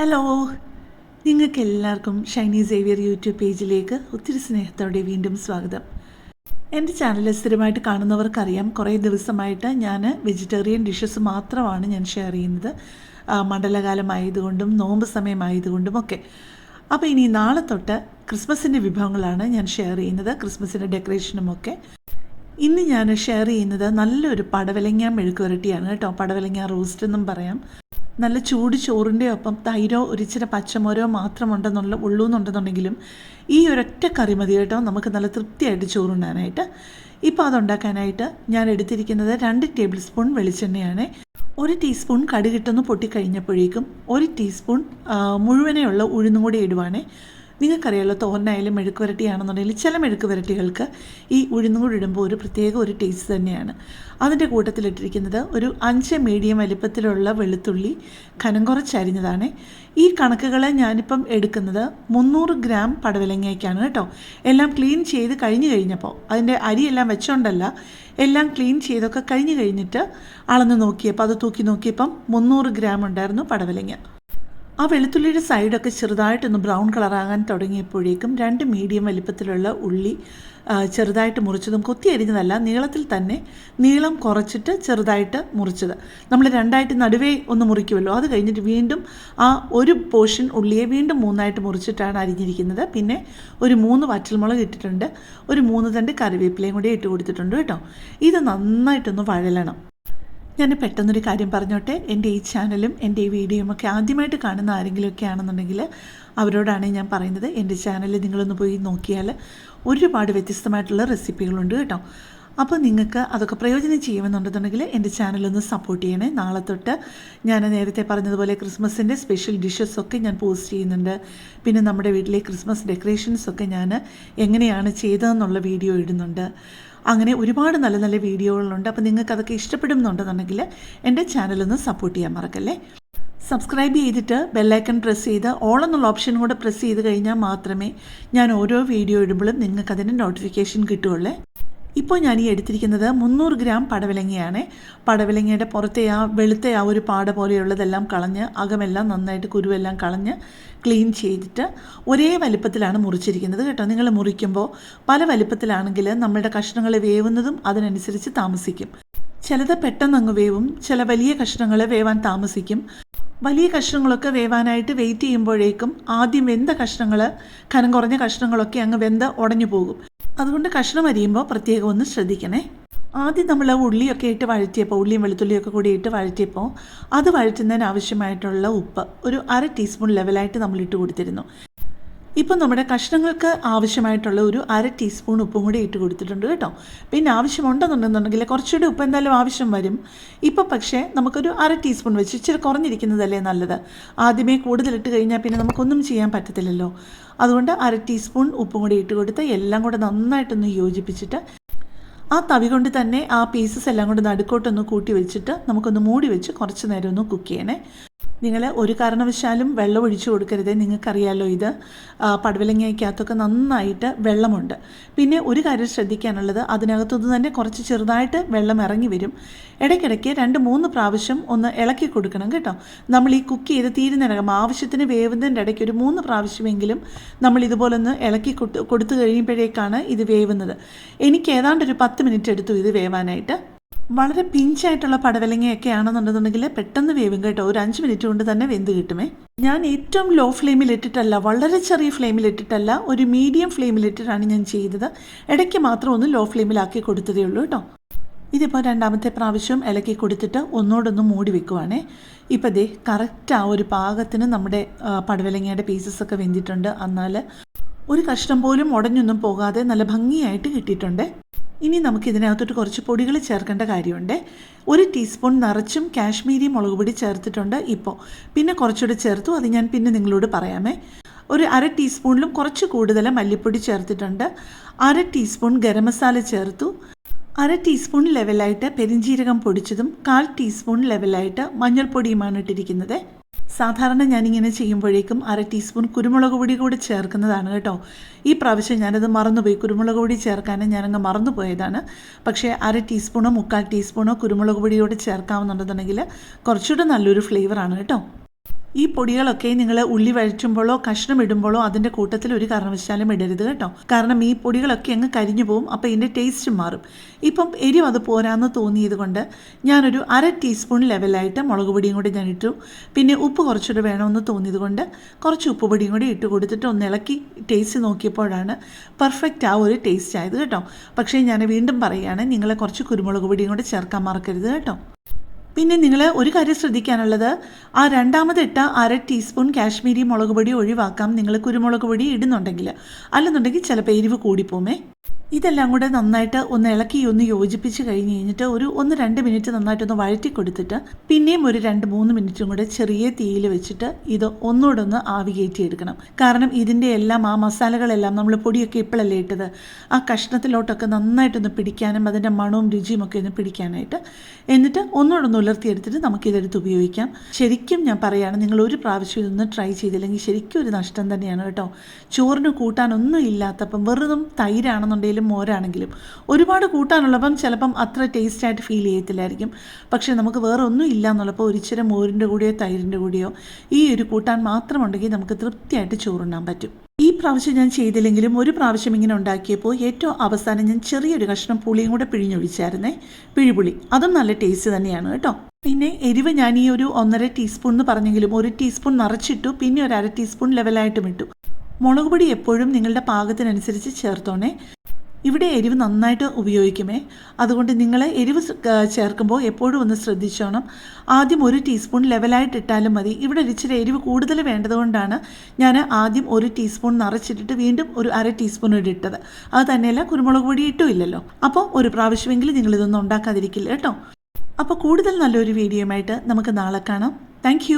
Hello നിങ്ങൾക്ക് എല്ലാവർക്കും Shiny Xavier YouTube പേജിലേക്ക് ഒത്തിരി സ്നേഹത്തോടെ വീണ്ടും സ്വാഗതം. എന്റെ ചാനൽ സ്ഥിരമായിട്ട് കാണുന്നവർക്കറിയാം കുറേ ദിവസമായിട്ട് ഞാൻ വെജിറ്റേറിയൻ ഡിഷസ് മാത്രമാണ് ഞാൻ ഷെയർ ചെയ്യുന്നത്. മണ്ഡലകാലമായതുകൊണ്ടും നോമ്പ് സമയമായതുകൊണ്ടും ഒക്കെ. അപ്പോൾ ഇനി നാളെ തൊട്ട് ക്രിസ്മസിന്റെ വിഭവങ്ങളാണ് ഞാൻ ഷെയർ ചെയ്യുന്നത് ക്രിസ്മസിന്റെ ഡെക്കറേഷനും ഒക്കെ. ഇന്ന് ഞാൻ ഷെയർ ചെയ്യുന്നത് നല്ലൊരു പടവലങ്ങ മെഴുക്കുവരട്ടിയാണ് കേട്ടോ. പടവലങ്ങ റോസ്റ്റ് എന്നും പറയാം. നല്ല ചൂട് ചോറിന്റെ ഒപ്പം തൈരോ ഒരിച്ചിരി പച്ചമുരോ മാത്രമുണ്ടെന്നുള്ള ഉള്ളൂ എന്നുണ്ടെന്നുണ്ടെങ്കിലും ഈ ഒരൊറ്റ കറി മതി കേട്ടോ. നമുക്ക് നല്ല തൃപ്തിയായിട്ട് ചോറുണ്ണാനായിട്ട്. ഇപ്പോൾ അതുണ്ടാക്കാനായിട്ട് ഞാൻ എടുത്തിരിക്കുന്നത് രണ്ട് ടേബിൾ സ്പൂൺ വെളിച്ചെണ്ണയാണ്. ഒരു ടീസ്പൂൺ കടുകിട്ടൊന്ന് പൊട്ടിക്കഴിഞ്ഞപ്പോഴേക്കും ഒരു ടീസ്പൂൺ മുഴുവനെയുള്ള ഉഴുന്നും കൂടി ഇടുവാണേ. നിങ്ങൾക്കറിയാലോ തോരനായാലും മെഴുക്ക് വരട്ടിയാണെന്നുണ്ടെങ്കിൽ ചില മെഴുക്ക് വരട്ടികൾക്ക് ഈ ഉഴുന്നും ഇടുമ്പോൾ ഒരു പ്രത്യേക ഒരു ടേസ്റ്റ് തന്നെയാണ്. അതിന്റെ കൂട്ടത്തിലിട്ടിരിക്കുന്നത് ഒരു അഞ്ച് മീഡിയം വലിപ്പത്തിലുള്ള വെളുത്തുള്ളി കനം കുറച്ചരിഞ്ഞതാണ്. ഈ കണക്കുകൾ ഞാനിപ്പം എടുക്കുന്നത് മുന്നൂറ് ഗ്രാം പടവലങ്ങയ്ക്കാണ് കേട്ടോ. എല്ലാം ക്ലീൻ ചെയ്ത് കഴിഞ്ഞ് കഴിഞ്ഞപ്പോൾ അതിന്റെ അരിയെല്ലാം വെച്ചോണ്ടല്ല എല്ലാം ക്ലീൻ ചെയ്തൊക്കെ കഴിഞ്ഞ് കഴിഞ്ഞിട്ട് അളന്ന് നോക്കിയപ്പോൾ അത് തൂക്കി നോക്കിയപ്പം മുന്നൂറ് ഗ്രാം ഉണ്ടായിരുന്നു പടവലങ്ങ. ആ വെളുത്തുള്ളിയുടെ സൈഡൊക്കെ ചെറുതായിട്ടൊന്ന് ബ്രൗൺ കളറാകാൻ തുടങ്ങിയപ്പോഴേക്കും രണ്ട് മീഡിയം വലിപ്പത്തിലുള്ള ഉള്ളി ചെറുതായിട്ട് മുറിച്ചതും കൊത്തി അരിഞ്ഞതല്ല നീളത്തിൽ തന്നെ നീളം കുറച്ചിട്ട് ചെറുതായിട്ട് മുറിച്ചത്. നമ്മൾ രണ്ടായിട്ട് നടുവേ ഒന്ന് മുറിക്കുമല്ലോ. അത് കഴിഞ്ഞിട്ട് വീണ്ടും ആ ഒരു പോർഷൻ ഉള്ളിയെ വീണ്ടും മൂന്നായിട്ട് മുറിച്ചിട്ടാണ് അരിഞ്ഞിരിക്കുന്നത്. പിന്നെ ഒരു മൂന്ന് വറ്റൽമുളക് ഇട്ടിട്ടുണ്ട്. ഒരു മൂന്ന് തണ്ട് കറിവേപ്പിലയും കൂടി ഇട്ട് കൊടുത്തിട്ടുണ്ട് കേട്ടോ. ഇത് നന്നായിട്ടൊന്ന് വഴലണം. ഞാൻ പെട്ടെന്നൊരു കാര്യം പറഞ്ഞോട്ടെ. എന്റെ ഈ ചാനലും എന്റെ ഈ വീഡിയോയും ഒക്കെ ആദ്യമായിട്ട് കാണുന്ന ആരെങ്കിലുമൊക്കെ ആണെന്നുണ്ടെങ്കിൽ അവരോടാണ് ഞാൻ പറയുന്നത്. എന്റെ ചാനൽ നിങ്ങളൊന്ന് പോയി നോക്കിയാൽ ഒരുപാട് വ്യത്യസ്തമായിട്ടുള്ള റെസിപ്പികളുണ്ട് കേട്ടോ. അപ്പോൾ നിങ്ങൾക്ക് അതൊക്കെ പ്രയോജനം ചെയ്യുമെന്നുണ്ടെന്നുണ്ടെങ്കിൽ എന്റെ ചാനലൊന്ന് സപ്പോർട്ട് ചെയ്യണേ. നാളെ തൊട്ട് ഞാൻ നേരത്തെ പറഞ്ഞതുപോലെ ക്രിസ്മസിന്റെ സ്പെഷ്യൽ ഡിഷസ് ഒക്കെ ഞാൻ പോസ്റ്റ് ചെയ്യുന്നുണ്ട്. പിന്നെ നമ്മുടെ വീട്ടിലെ ക്രിസ്മസ് ഡെക്കറേഷൻസ് ഒക്കെ ഞാൻ എങ്ങനെയാണ് ചെയ്തതെന്നുള്ള വീഡിയോ ഇടുന്നുണ്ട്. അങ്ങനെ ഒരുപാട് നല്ല നല്ല വീഡിയോകളുണ്ട്. അപ്പോൾ നിങ്ങൾക്ക് അതൊക്കെ ഇഷ്ടപ്പെടുന്നുണ്ടെന്നുണ്ടെങ്കിൽ എന്റെ ചാനലൊന്ന് സപ്പോർട്ട് ചെയ്യാൻ മറക്കല്ലേ? സബ്സ്ക്രൈബ് ചെയ്തിട്ട് ബെല്ലൈക്കൺ പ്രസ് ചെയ്ത് ഓൾ എന്നുള്ള ഓപ്ഷൻ കൂടെ പ്രസ് ചെയ്ത് കഴിഞ്ഞാൽ മാത്രമേ ഞാൻ ഓരോ വീഡിയോ ഇടുമ്പോഴും നിങ്ങൾക്ക് അതിന്റെ നോട്ടിഫിക്കേഷൻ കിട്ടുകയുള്ളേ. ഇപ്പോൾ ഞാൻ ഈ എടുത്തിരിക്കുന്നത് മുന്നൂറ് ഗ്രാം പടവിലങ്ങയാണ്. പടവിലങ്ങയുടെ പുറത്തെ ആ വെളുത്ത ആ ഒരു പാട പോലെയുള്ളതെല്ലാം കളഞ്ഞ് അകമെല്ലാം നന്നായിട്ട് കുരുവെല്ലാം കളഞ്ഞ് ക്ലീൻ ചെയ്തിട്ട് ഒരേ വലിപ്പത്തിലാണ് മുറിച്ചിരിക്കുന്നത് കേട്ടോ. നിങ്ങൾ മുറിക്കുമ്പോൾ പല വലിപ്പത്തിലാണെങ്കിൽ നമ്മളുടെ കഷ്ണങ്ങൾ വേവുന്നതും അതിനനുസരിച്ച് താമസിക്കും. ചിലത് പെട്ടെന്ന് അങ്ങ് വേവും ചില വലിയ കഷ്ണങ്ങൾ വേവാൻ താമസിക്കും. വലിയ കഷ്ണങ്ങളൊക്കെ വേവാനായിട്ട് വെയിറ്റ് ചെയ്യുമ്പോഴേക്കും ആദ്യം വെന്ത കഷ്ണങ്ങൾ കനം കുറഞ്ഞ കഷ്ണങ്ങളൊക്കെ അങ്ങ് വെന്ത് ഉടഞ്ഞു പോകും. അതുകൊണ്ട് കഷ്ണം അരിയുമ്പോൾ പ്രത്യേകം ഒന്ന് ശ്രദ്ധിക്കണേ. ആദ്യം നമ്മൾ ഉള്ളിയൊക്കെ ഇട്ട് വഴറ്റിയപ്പോൾ ഉള്ളിയും വെളുത്തുള്ളിയൊക്കെ കൂടി ഇട്ട് വഴറ്റിയപ്പോൾ അത് വഴറ്റുന്നതിന് ആവശ്യമായിട്ടുള്ള ഉപ്പ് ഒരു അര ടീസ്പൂൺ ലെവലായിട്ട് നമ്മൾ ഇട്ട് കൊടുത്തിരുന്നു. ഇപ്പം നമ്മുടെ കഷ്ണങ്ങൾക്ക് ആവശ്യമായിട്ടുള്ള ഒരു അര ടീസ്പൂൺ ഉപ്പും കൂടി ഇട്ട് കൊടുത്തിട്ടുണ്ട് കേട്ടോ. പിന്നെ ആവശ്യമുണ്ടെന്നുണ്ടെന്നുണ്ടെങ്കിൽ കുറച്ചുകൂടി ഉപ്പ് എന്തായാലും ആവശ്യം വരും. ഇപ്പം പക്ഷേ നമുക്കൊരു അര ടീസ്പൂൺ വെച്ച് ഇച്ചിരി കുറഞ്ഞിരിക്കുന്നതല്ലേ നല്ലത്? ആദ്യമേ കൂടുതലിട്ട് കഴിഞ്ഞാൽ പിന്നെ നമുക്കൊന്നും ചെയ്യാൻ പറ്റത്തില്ലല്ലോ. അതുകൊണ്ട് അര ടീസ്പൂൺ ഉപ്പും കൂടി ഇട്ട് കൊടുത്ത് എല്ലാം കൂടെ നന്നായിട്ടൊന്ന് യോജിപ്പിച്ചിട്ട് ആ തവി കൊണ്ട് തന്നെ ആ പീസസ് എല്ലാം കൊണ്ട് നടുക്കോട്ടൊന്ന് കൂട്ടി വെച്ചിട്ട് നമുക്കൊന്ന് മൂടി വെച്ച് കുറച്ച് നേരം ഒന്ന് കുക്ക് ചെയ്യണേ. നിങ്ങൾ ഒരു കാരണവശാലും വെള്ളം ഒഴിച്ചു കൊടുക്കരുത്. നിങ്ങൾക്കറിയാലോ ഇത്. പടവലങ്ങയ്ക്കകത്തൊക്കെ നന്നായിട്ട് വെള്ളമുണ്ട്. പിന്നെ ഒരു കാര്യം ശ്രദ്ധിക്കാനുള്ളത് അതിനകത്തുനിന്ന് തന്നെ കുറച്ച് ചെറുതായിട്ട് വെള്ളം ഇറങ്ങി വരും. ഇടയ്ക്കിടയ്ക്ക് രണ്ട് മൂന്ന് പ്രാവശ്യം ഒന്ന് ഇളക്കി കൊടുക്കണം കേട്ടോ. നമ്മൾ ഈ കുക്ക് ചെയ്ത് തീരുന്നതിനകം ആവശ്യത്തിന് വേവുന്നതിന്റെ ഇടയ്ക്ക് ഒരു മൂന്ന് പ്രാവശ്യമെങ്കിലും നമ്മൾ ഇതുപോലെ ഒന്ന് ഇളക്കി കൊടുത്തു കഴിയുമ്പോഴേക്കാണ് ഇത് വേവുന്നത്. എനിക്ക് ഏതാണ്ട് ഒരു പത്ത് മിനിറ്റ് എടുത്തു ഇത് വേവാനായിട്ട്. വളരെ പിഞ്ചായിട്ടുള്ള പടവലങ്ങയൊക്കെ ആണെന്നുണ്ടെന്നുണ്ടെങ്കിൽ പെട്ടെന്ന് വേവും കേട്ടോ. ഒരു അഞ്ച് മിനിറ്റ് കൊണ്ട് തന്നെ വെന്ത് കിട്ടുമേ. ഞാൻ ഏറ്റവും ലോ ഫ്ലെയിമിൽ ഇട്ടിട്ടല്ല വളരെ ചെറിയ ഫ്ലെയിമിൽ ഇട്ടിട്ടല്ല ഒരു മീഡിയം ഫ്ലെയിമിൽ ഇട്ടിട്ടാണ് ഞാൻ ചെയ്തത്. ഇടയ്ക്ക് മാത്രം ഒന്ന് ലോ ഫ്ലെയിമിലാക്കി കൊടുത്തതേ ഉള്ളൂ കേട്ടോ. ഇതിപ്പോൾ രണ്ടാമത്തെ പ്രാവശ്യം ഇലക്കി കൊടുത്തിട്ട് ഒന്നോടൊന്ന് മൂടി വെക്കുവാണേ. ഇപ്പോൾ ദേ കറക്റ്റ് ആ ഒരു പാകത്തിന് നമ്മുടെ പടവലങ്ങയുടെ പീസസ് ഒക്കെ വെന്തിട്ടുണ്ട്. എന്നാൽ ഒരു കഷ്ണം പോലും ഉടഞ്ഞൊന്നും പോകാതെ നല്ല ഭംഗിയായിട്ട് കിട്ടിയിട്ടുണ്ട്. ഇനി നമുക്ക് ഇതിനകത്തോട്ട് കുറച്ച് പൊടികൾ ചേർക്കേണ്ട കാര്യമുണ്ട്. ഒരു ടീസ്പൂൺ നിറച്ചും കാശ്മീരി മുളക് പൊടി ചേർത്തിട്ടുണ്ട് ഇപ്പോൾ. പിന്നെ കുറച്ചുകൂടി ചേർത്തു അത് ഞാൻ പിന്നെ നിങ്ങളോട് പറയാമേ. ഒരു അര ടീസ്പൂണിലും കുറച്ച് കൂടുതൽ മല്ലിപ്പൊടി ചേർത്തിട്ടുണ്ട്. അര ടീസ്പൂൺ ഗരം മസാല ചേർത്തു. അര ടീസ്പൂൺ ലെവലായിട്ട് പെരിഞ്ജീരകം പൊടിച്ചതും കാൽ ടീസ്പൂൺ ലെവലായിട്ട് മഞ്ഞൾപ്പൊടിയുമാണ് ഇട്ടിരിക്കുന്നത്. സാധാരണ ഞാനിങ്ങനെ ചെയ്യുമ്പോഴേക്കും അര ടീസ്പൂൺ കുരുമുളക് പൊടി കൂടി ചേർക്കുന്നതാണ് കേട്ടോ. ഈ പ്രാവശ്യം ഞാനത് മറന്നുപോയി. കുരുമുളക് പൊടി ചേർക്കാനും ഞാനങ്ങ് മറന്നുപോയതാണ്. പക്ഷേ അര ടീസ്പൂണോ മുക്കാൽ ടീസ്പൂണോ കുരുമുളക് പൊടിയോട് ചേർക്കാമെന്നുണ്ടെന്നുണ്ടെങ്കിൽ കുറച്ചുകൂടെ നല്ലൊരു ഫ്ലേവറാണ് കേട്ടോ. ഈ പൊടികളൊക്കെ നിങ്ങൾ ഉള്ളി വഴറ്റുമ്പോഴോ കഷ്ണം ഇടുമ്പോഴോ അതിന്റെ കൂട്ടത്തിൽ ഒരു കാരണവശാലും ഇടരുത് കേട്ടോ. കാരണം ഈ പൊടികളൊക്കെ അങ്ങ് കരിഞ്ഞു പോകും അപ്പോൾ ഇതിന്റെ ടേസ്റ്റ് മാറും. ഇപ്പം എരിവ് അത് പോരാന്ന് തോന്നിയത് കൊണ്ട് ഞാനൊരു അര ടീസ്പൂൺ ലെവലായിട്ട് മുളക് പൊടിയും കൂടി ഞാൻ ഇട്ടു. പിന്നെ ഉപ്പ് കുറച്ചുകൂടെ വേണമെന്ന് തോന്നിയത് കൊണ്ട് കുറച്ച് ഉപ്പ് പൊടിയും കൂടി ഇട്ട് കൊടുത്തിട്ട് ഒന്ന് ഇളക്കി ടേസ്റ്റ് നോക്കിയപ്പോഴാണ് പെർഫെക്റ്റ് ആ ഒരു ടേസ്റ്റ് ആയത് കേട്ടോ. പക്ഷേ ഞാൻ വീണ്ടും പറയുകയാണ് നിങ്ങളെ കുറച്ച് കുരുമുളക് പൊടിയും കൂടി ചേർക്കാൻ മറക്കരുത് കേട്ടോ. പിന്നെ നിങ്ങൾ ഒരു കാര്യം ശ്രദ്ധിക്കാനുള്ളത് ആ രണ്ടാമതിട്ട അര ടീസ്പൂൺ കാശ്മീരി മുളക് പൊടി ഒഴിവാക്കാം. നിങ്ങൾ കുരുമുളക് പൊടി ഇടുന്നുണ്ടെങ്കിൽ അല്ലെന്നുണ്ടെങ്കിൽ ചിലപ്പോൾ എരിവ് കൂടിപ്പോമേ ഇതെല്ലാം കൂടെ നന്നായിട്ട് ഒന്ന് ഇളക്കി ഒന്ന് യോജിപ്പിച്ച് കഴിഞ്ഞ് കഴിഞ്ഞിട്ട് ഒരു ഒന്ന് രണ്ട് മിനിറ്റ് നന്നായിട്ടൊന്ന് വഴറ്റി കൊടുത്തിട്ട് പിന്നെയും ഒരു രണ്ട് മൂന്ന് മിനിറ്റും കൂടെ ചെറിയ തീയിൽ വെച്ചിട്ട് ഇത് ഒന്നുകൂടെ ഒന്ന് ആവികേറ്റി കയറ്റിയെടുക്കണം. കാരണം ഇതിന്റെ എല്ലാം ആ മസാലകളെല്ലാം നമ്മൾ പൊടിയൊക്കെ ഇപ്പോഴല്ലേ ഇട്ടത്? ആ കഷ്ണത്തിലോട്ടൊക്കെ നന്നായിട്ടൊന്ന് പിടിക്കാനും അതിന്റെ മണവും രുചിയും ഒക്കെ ഒന്ന് പിടിക്കാനായിട്ട് എന്നിട്ട് ഒന്നുകൂടെ ഒന്ന് ഉലർത്തിയെടുത്തിട്ട് നമുക്കിതെടുത്ത് ഉപയോഗിക്കാം. ശരിക്കും ഞാൻ പറയുകയാണ് നിങ്ങൾ ഒരു പ്രാവശ്യം ഇതൊന്ന് ട്രൈ ചെയ്തില്ലെങ്കിൽ ശരിക്കും ഒരു നഷ്ടം തന്നെയാണ് കേട്ടോ. ചോറിന് കൂട്ടാനൊന്നും ഇല്ലാത്തപ്പം വെറുതും തൈരാണെന്നുണ്ടെങ്കിലും മോരാണെങ്കിലും ഒരുപാട് കൂട്ടാനുള്ളപ്പം ചിലപ്പം അത്ര ടേസ്റ്റ് ആയിട്ട് ഫീൽ ചെയ്യത്തില്ലായിരിക്കും. പക്ഷേ നമുക്ക് വേറെ ഒന്നും ഇല്ല എന്നുള്ളപ്പോൾ ഒരിച്ചിരി മോരിന്റെ കൂടെയോ തൈരിന്റെ കൂടെയോ ഈ ഒരു കൂട്ടാൻ മാത്രമുണ്ടെങ്കിൽ നമുക്ക് തൃപ്തിയായിട്ട് ചോറുണ്ണാൻ പറ്റും. ഈ പ്രാവശ്യം ഞാൻ ചെയ്തില്ലെങ്കിലും ഒരു പ്രാവശ്യം ഇങ്ങനെ ഉണ്ടാക്കിയപ്പോൾ ഏറ്റവും അവസാനം ഞാൻ ചെറിയൊരു കഷ്ണം പുളിയും കൂടെ പിഴിഞ്ഞൊഴിച്ചായിരുന്നേ. പിഴിപുളി. അതും നല്ല ടേസ്റ്റ് തന്നെയാണ് കേട്ടോ. പിന്നെ എരിവ് ഞാൻ ഈ ഒരു ഒന്നര ടീസ്പൂൺ എന്ന് പറഞ്ഞെങ്കിലും ഒരു ടീസ്പൂൺ നിറച്ചിട്ടു പിന്നെ ഒരു അര ടീസ്പൂൺ ലെവലായിട്ടും ഇട്ടു. മുളക് പൊടി എപ്പോഴും നിങ്ങളുടെ പാകത്തിനനുസരിച്ച് ചേർത്തോണേ. ഇവിടെ എരിവ് നന്നായിട്ട് ഉപയോഗിക്കുമേ. അതുകൊണ്ട് നിങ്ങൾ എരിവ് ചേർക്കുമ്പോൾ എപ്പോഴും ഒന്ന് ശ്രദ്ധിച്ചോണം. ആദ്യം ഒരു ടീസ്പൂൺ ലെവലായിട്ട് ഇട്ടാലും മതി. ഇവിടെ ഇച്ചിരി എരിവ് കൂടുതൽ വേണ്ടതുകൊണ്ടാണ് ഞാൻ ആദ്യം ഒരു ടീസ്പൂൺ നിറച്ചിട്ടിട്ട് വീണ്ടും ഒരു അര ടീസ്പൂൺ ഇട്ടത്. അത് തന്നെയല്ല കുരുമുളക് പൊടി ഇട്ടുമില്ലല്ലോ അപ്പോൾ ഒരു പ്രാവശ്യമെങ്കിലും നിങ്ങളിതൊന്നും ഉണ്ടാക്കാതിരിക്കില്ല കേട്ടോ. അപ്പോൾ കൂടുതൽ നല്ലൊരു വീഡിയോയുമായിട്ട് നമുക്ക് നാളെ കാണാം. താങ്ക്